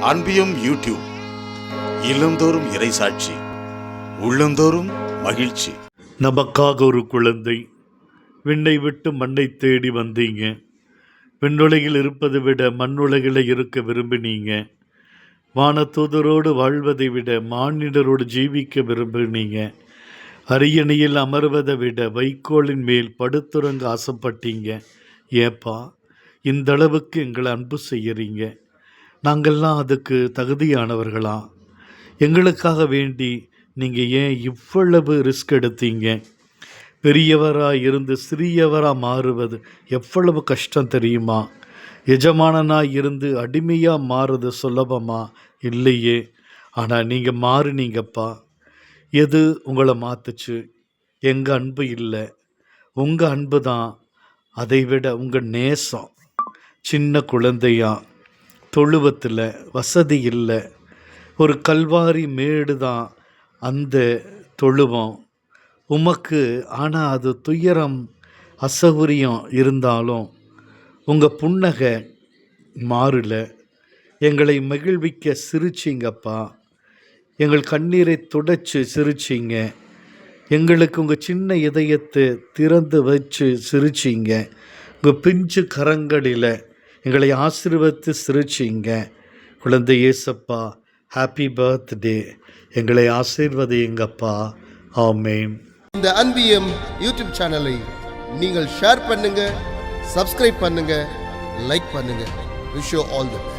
அன்பியும் YouTube இல்லந்தோறும் இறைசாட்சி உள்ளந்தோறும் மகிழ்ச்சி. நமக்காக ஒரு குழந்தை விண்ணை விட்டு மண்ணை தேடி வந்தீங்க. விண்ணுலகில் இருப்பதை விட மண்ணுலகில் இருக்க விரும்பினீங்க. வானத்தூதரோடு வாழ்வதை விட மானிடரோடு ஜீவிக்க விரும்பினீங்க. அரியணையில் அமர்வதை விட வைக்கோலின் மேல் படுத்துறங்க ஆசைப்பட்டீங்க. ஏப்பா இந்த அளவுக்கு எங்களை அன்பு செய்கிறீங்க நாங்கள்லாம் அதுக்கு தகுதியானவர்களா? எங்களுக்காக வேண்டி நீங்கள் ஏன் இவ்வளவு ரிஸ்க் எடுத்தீங்க? பெரியவராக இருந்து சிறியவராக மாறுவது எவ்வளவு கஷ்டம் தெரியுமா? எஜமானனாக இருந்து அடிமையாக மாறுறது சுலபமா? இல்லையே. ஆனால் நீங்கள் மாறுனீங்கப்பா. எது உங்களை மாற்றுச்சு எங்கள் அன்பு இல்லை. உங்கள் அன்பு தான் அதை விட உங்கள் நேசம். சின்ன குழந்தையா. தொழுவத்தில் வசதி இல்லை. ஒரு கல்வாரி மேடு தான் அந்த தொழுவம். உமக்கு ஆனால் அது துயரம் அசௌகரியம் இருந்தாலும் உங்கள் புன்னகை மாறல. எங்களை மகிழ்விக்க சிரிச்சிங்கப்பா. எங்கள் கண்ணீரை துடைச்சு சிரிச்சிங்க. எங்களுக்கு உங்கள் சின்ன இதயத்தை திறந்து வச்சு சிரிச்சிங்க. உங்கள் பிஞ்சு கரங்களில் எங்களை ஆசீர்வதித்து சிரிச்சிங்க. குழந்தை ஏசப்பா ஹாப்பி பர்த்டே எங்களை ஆசீர்வதிங்கப்பா ஆமேன். இந்த அன்பியம் யூடியூப் சேனலை நீங்கள் ஷேர் பண்ணுங்க சப்ஸ்கிரைப் பண்ணுங்க லைக் பண்ணுங்க. Wish all the best